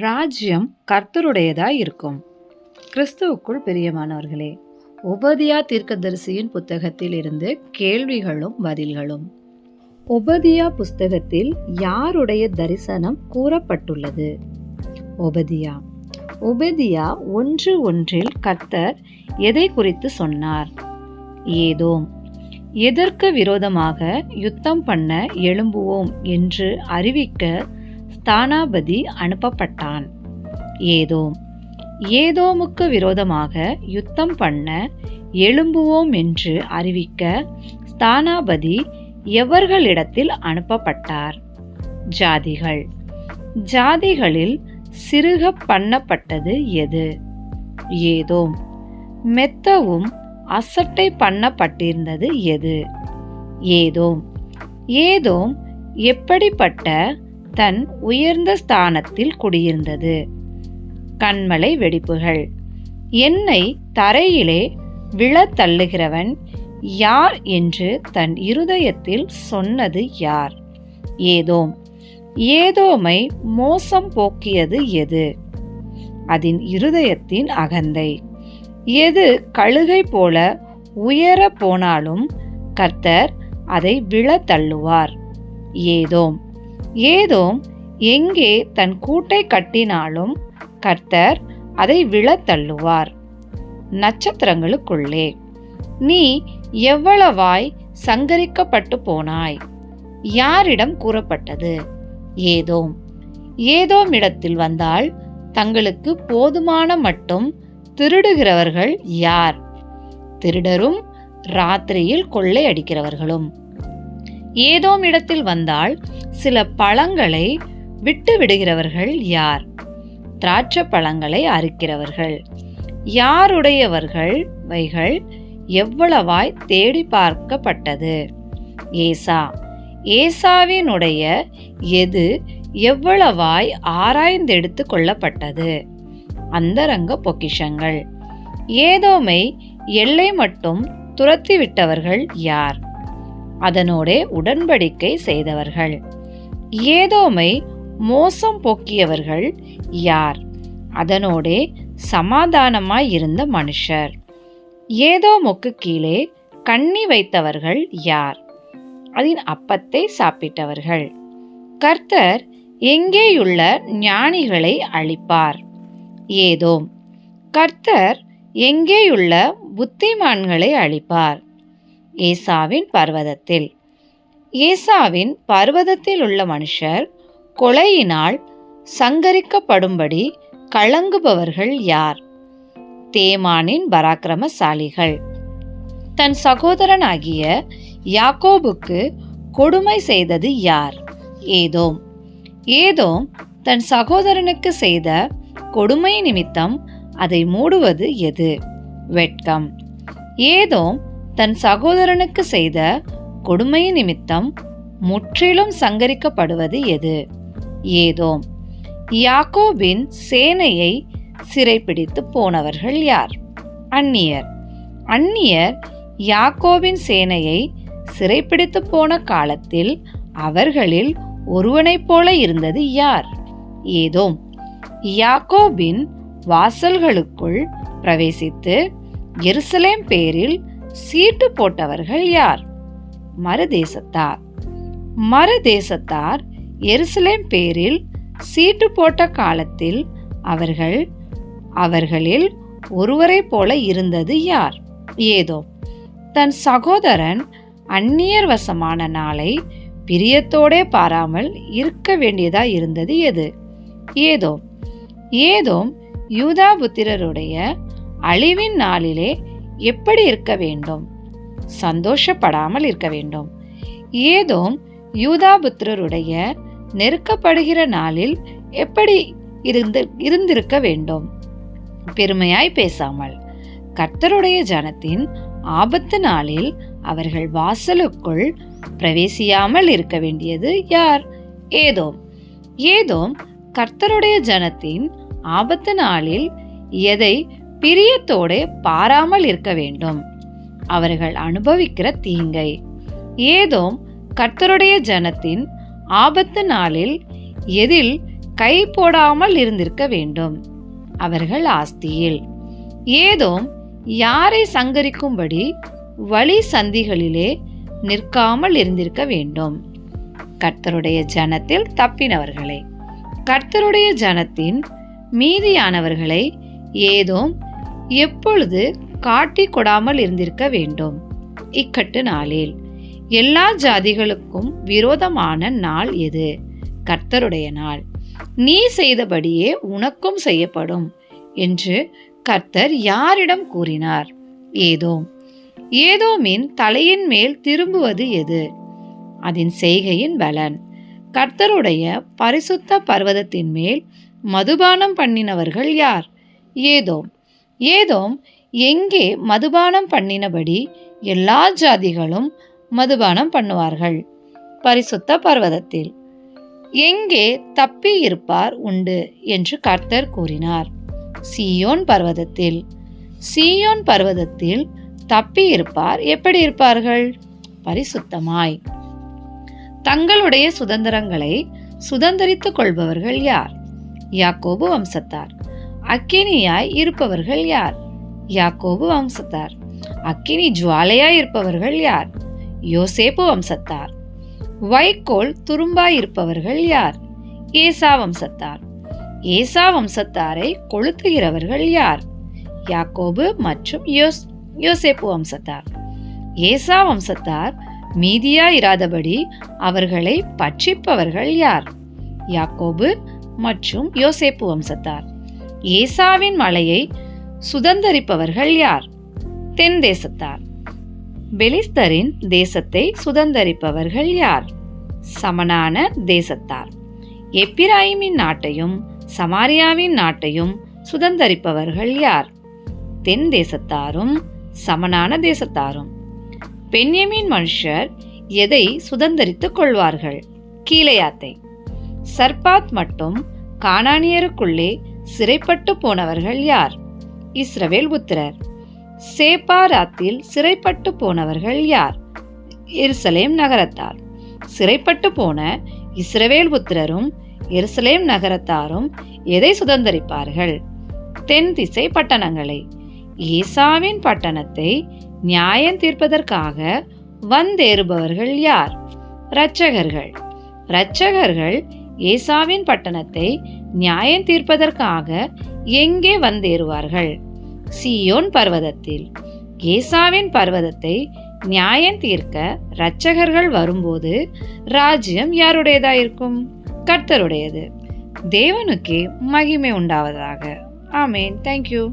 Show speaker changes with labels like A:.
A: ராஜ்யம் கர்த்தருடையதாய் இருக்கும் கிறிஸ்துவுக்குள் பிரியமானவர்களே உபதியா தீர்க்கதரிசியின் புத்தகத்தில் இருந்து கேள்விகளும் பதில்களும். உபதியா புஸ்தகத்தில் யாருடைய தரிசனம் கூறப்பட்டுள்ளது? உபதியா உபதியா ஒன்று ஒன்றில் கர்த்தர் எதை குறித்து சொன்னார்? ஏதோம் எதற்கு விரோதமாக யுத்தம் பண்ண எழும்புவோம் என்று அறிவிக்க ஸ்தானாபதி அனுப்பப்பட்டான். ஏதோம் ஏதோமுக்கு விரோதமாக யுத்தம் பண்ண எழும்புவோம் என்று அறிவிக்க ஸ்தானாபதி எவர்களிடத்தில் அனுப்பப்பட்டார்? ஜாதிகள். ஜாதிகளில் சிறுக பண்ணப்பட்டது எது? ஏதோம் மெத்தவும் அசட்டை பண்ணப்பட்டிருந்தது எது? ஏதோம் ஏதோம் எப்படிப்பட்ட தன் உயர்ந்த ஸ்தானத்தில் குடியிருந்தது. கண்மலை வெடிப்புகள். என்னை தரையிலே விழத் தள்ளுகிறவன் யார் என்று தன் இருதயத்தில் சொன்னது யார்? ஏதோம். ஏதோமை மோசம் போக்கியது எது? அதன் இருதயத்தின் அகந்தை. எது கழுகை போல உயர போனாலும் கர்த்தர் அதை விழ தள்ளுவார். ஏதோம். ஏதோம் எங்கே தன் கூட்டை கட்டினாலும் கர்த்தர் அதை விழத் தள்ளுவார் நட்சத்திரங்களுக்குள்ளே நீ எவ்வளவாய் சங்கரிக்கப்பட்டு போனாய்? யாரிடம் கூறப்பட்டது? ஏதோம். ஏதோம் இடத்தில் வந்தால் தங்களுக்கு போதுமான மட்டும் திருடுகிறவர்கள் யார்? திருடரும் ராத்திரியில் கொள்ளை அடிக்கிறவர்களும் ஏதோம் இடத்தில் வந்தால் சில பழங்களை விட்டு விடுகிறவர்கள் யார்? திராட்சை பழங்களை அறுக்கிறவர்கள். யாருடையவர்கள்? வைகள் எவ்வளவாய் தேடி பார்க்கப்பட்டது? ஏசா ஏசாவினுடைய எது எவ்வளவாய் ஆராய்ந்தெடுத்து கொள்ளப்பட்டது? அந்தரங்க பொக்கிஷங்கள். ஏதோமை எல்லை மட்டும் துரத்திவிட்டவர்கள் யார்? அதனோடே உடன்படிக்கை செய்தவர்கள். ஏதோமை மோசம் போக்கியவர்கள் யார்? அதனோடே சமாதானமாய் இருந்த மனுஷர். ஏதோமுக்கு கீழே கண்ணி வைத்தவர்கள் யார்? அதன் அப்பத்தை சாப்பிட்டவர்கள். கர்த்தர் எங்கேயுள்ள ஞானிகளை அழிப்பார். ஏதோம். கர்த்தர் எங்கேயுள்ள புத்திமான்களை அழிப்பார். ஏசாவின் பர்வதத்தில். ஏசாவின் பர்வதத்தில் உள்ள மனுஷர் கொலையினால் சங்கரிக்கப்படும்படி கலங்குபவர்கள் யார்? தேமானின் பராக்கிரமசாலிகள். தன் சகோதரனாகிய யாக்கோபுக்கு கொடுமை செய்தது யார்? ஏதோம். ஏதோம் தன் சகோதரனுக்கு செய்த கொடுமை நிமித்தம் அதை மூடுவது எது? வெட்கம். ஏதோம் தன் சகோதரனுக்கு செய்த கொடுமை நிமித்தம் முற்றிலும் சங்கரிக்கப்படுவது எது? ஏதோம். யாக்கோபின் சேனையை சிறைப்பிடித்து போனவர்கள் யார்? அந்நியர். அந்நியர் யாக்கோபின் சேனையை சிறைப்பிடித்து போன காலத்தில் அவர்களில் ஒருவனைப் போல இருந்தது யார்? ஏதோம். யாக்கோபின் வாசல்களுக்குள் பிரவேசித்து எருசலேம் பேரில் சீட்டு போட்டவர்கள் யார்? மறுதேசத்தார் மறுதேசத்தார் எருசலேம் பேரில் சீட்டு போட்ட காலத்தில் அவர்கள் அவர்களில் ஒருவரைப் போல இருந்தது யார்? ஏதோ. தன் சகோதரன் அந்நியர் வசமான நாளை பிரியத்தோடே பாராமல் இருக்க வேண்டியதா இருந்தது எது? ஏதோ. ஏதோ யூதா புத்திரருடைய அழிவின் நாளிலே எப்படி இருக்க வேண்டும்? சந்தோஷப்படாமல் இருக்க வேண்டும். ஏதோ யூதாபுத்திரருடைய நெருக்கப்படுகிற நாளில் எப்படி இருந்து இருந்திருக்க வேண்டும்? பெருமையாய் பேசாமல். கர்த்தருடைய ஜனத்தின் ஆபத்து நாளில் அவர்கள் வாசலுக்குள் பிரவேசியாமல் இருக்க வேண்டியது யார்? ஏதோம். ஏதோம் கர்த்தருடைய ஜனத்தின் ஆபத்து நாளில் எதை பிரியத்தோடு பாராமல் இருக்க வேண்டும். அவர்கள் அனுபவிக்கிற தீங்கை. ஏதோம் கர்த்தருடைய ஜனத்தின் ஆபத்து நாளில் எதில் கை போடாமல் இருந்திருக்க வேண்டும். அவர்கள் ஆஸ்தியில். ஏதோம் யாரை சங்கரிக்கும்படி வழி சந்திகளிலே நிற்காமல் இருந்திருக்க வேண்டும். கர்த்தருடைய ஜனத்தில் தப்பினவர்களை. கர்த்தருடைய ஜனத்தின் மீதியானவர்களை ஏதோம் எப்பொழுது காட்டி கொடாமல் இருந்திருக்க வேண்டும்? இக்கட்டு நாளில் எல்லா ஜாதிகளுக்கும் விரோதமான நாள் எது? கர்த்தருடைய நாள். நீ செய்தபடியே உனக்கும் செய்யப்படும் என்று கர்த்தர் யாரிடம் கூறினார்? ஏதோம். ஏதோமின் தலையின் மேல் திரும்புவது எது? அதன் செய்கையின் பலன். கர்த்தருடைய பரிசுத்த பர்வதத்தின் மேல் மதுபானம் பண்ணினவர்கள் யார்? ஏதோம். ஏதோம் எங்கே மதுபானம் பண்ணினபடி எல்லா ஜாதிகளும் மதுபானம் பண்ணுவார்கள். பரிசுத்த பர்வதத்தில் எங்கே தப்பி இருப்பார் உண்டு? என்று கர்த்தர் கூறினார். சீயோன் பர்வதத்தில் சீயோன் பர்வதத்தில் தப்பி இருப்பார் எப்படி இருப்பார்கள்? பரிசுத்தமாய். தங்களுடைய சுதந்திரங்களை சுதந்திரித்துக் கொள்பவர்கள் யார்? யாக்கோபு வம்சத்தார். அக்கினியாய் இருப்பவர்கள் யார்? யாக்கோபு வம்சத்தார். அக்கினி ஜுவாலையாய் இருப்பவர்கள் யார்? யோசேப்பு வம்சத்தார். வைக்கோல் துரும்பாய் இருப்பவர்கள் யார்? ஏசா வம்சத்தார். ஏசா வம்சத்தாரை கொளுத்துகிறவர்கள் யார்? யாக்கோபு மற்றும் யோஸ் யோசேப்பு வம்சத்தார். ஏசா வம்சத்தார் மீதியா இராதபடி அவர்களை பட்சிப்பவர்கள் யார்? யாக்கோபு மற்றும் யோசேப்பு வம்சத்தார். ஏசாவின் மலையை சுதந்தரிப்பவர்கள் யார்? தென் தேசத்தார். பெலிஸ்தரின் தேசத்தை சுதந்தரிப்பவர்கள் யார்? சமனான தேசத்தார். எப்பிராயிமின் நாட்டையும் சமாரியாவின் நாட்டையும் சுதந்தரிப்பவர்கள் யார்? தென் தேசத்தாரும் சமனான தேசத்தாரும். பெண்யமின் மனுஷர் எதை சுதந்தரித்துக் கொள்வார்கள்? கீழையாத்தை சர்பாத் மட்டும் கானானியருக்குள்ளே சிறைப்பட்டு போனவர்கள் யார்? இஸ்ரவேல் புத்திரர். சேப்பாராத்தில் சிறைப்பட்டு போனவர்கள் யார்? எருசலேம் நகரத்தார். சிறைப்பட்டு போன இஸ்ரவேல் புத்திரரும் எருசலேம் நகரத்தாரும் எதை சுதந்தரிப்பார்கள்? தென் திசை பட்டணங்களை. ஈசாவின் பட்டணத்தை நியாயம் தீர்ப்பதற்காக வந்தேறுபவர்கள் யார்? இரட்சகர்கள். இரட்சகர்கள் ஏசாவின் பட்டணத்தை நியாயம் தீர்ப்பதற்காக எங்கே வந்தேறுவார்கள்? சியோன் பர்வதத்தில். ஏசாவின் பர்வதத்தை நியாயம் தீர்க்க இரட்சகர்கள் வரும்போது ராஜ்யம் யாருடையதாயிருக்கும்? கர்த்தருடையது. தேவனுக்கே மகிமை உண்டாவதாக. ஆமேன். தேங்க்யூ